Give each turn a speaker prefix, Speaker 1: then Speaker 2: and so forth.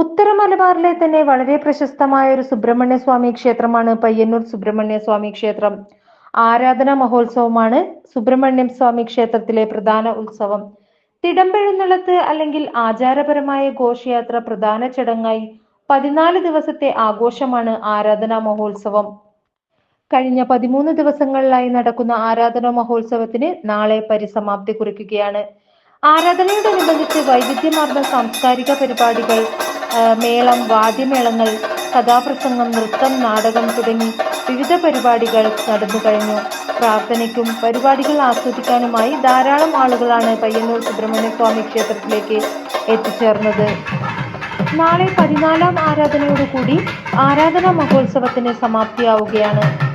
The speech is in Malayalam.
Speaker 1: ഉത്തര മലബാറിലെ തന്നെ വളരെ പ്രശസ്തമായ ഒരു സുബ്രഹ്മണ്യ സ്വാമി ക്ഷേത്രമാണ് പയ്യന്നൂർ സുബ്രഹ്മണ്യ സ്വാമി ക്ഷേത്രം. ആരാധനാ മഹോത്സവമാണ് സുബ്രഹ്മണ്യം സ്വാമി ക്ഷേത്രത്തിലെ പ്രധാന ഉത്സവം. തിടമ്പെഴുന്നള്ളത്ത് അല്ലെങ്കിൽ ആചാരപരമായ ഘോഷയാത്ര പ്രധാന ചടങ്ങായി പതിനാല് ദിവസത്തെ ആഘോഷമാണ് ആരാധനാ മഹോത്സവം. കഴിഞ്ഞ പതിമൂന്ന് ദിവസങ്ങളിലായി നടക്കുന്ന ആരാധനാ മഹോത്സവത്തിന് നാളെ പരിസമാപ്തി കുറിക്കുകയാണ്. ആരാധനയോടനുബന്ധിച്ച് വൈവിധ്യമാർന്ന സാംസ്കാരിക പരിപാടികൾ മേളം വാദ്യമേളങ്ങൾ കഥാപ്രസംഗം നൃത്തം നാടകം തുടങ്ങി വിവിധ പരിപാടികൾ നടന്നു കഴിഞ്ഞു. പ്രാർത്ഥനയ്ക്കും പരിപാടികൾ ആസ്വദിക്കാനുമായി ധാരാളം ആളുകളാണ് പയ്യന്നൂർ സുബ്രഹ്മണ്യ സ്വാമി ക്ഷേത്രത്തിലേക്ക് എത്തിച്ചേർന്നത്. നാളെ പതിനാലാം ആരാധനയോടുകൂടി ആരാധനാ മഹോത്സവത്തിന് സമാപ്തിയാവുകയാണ്.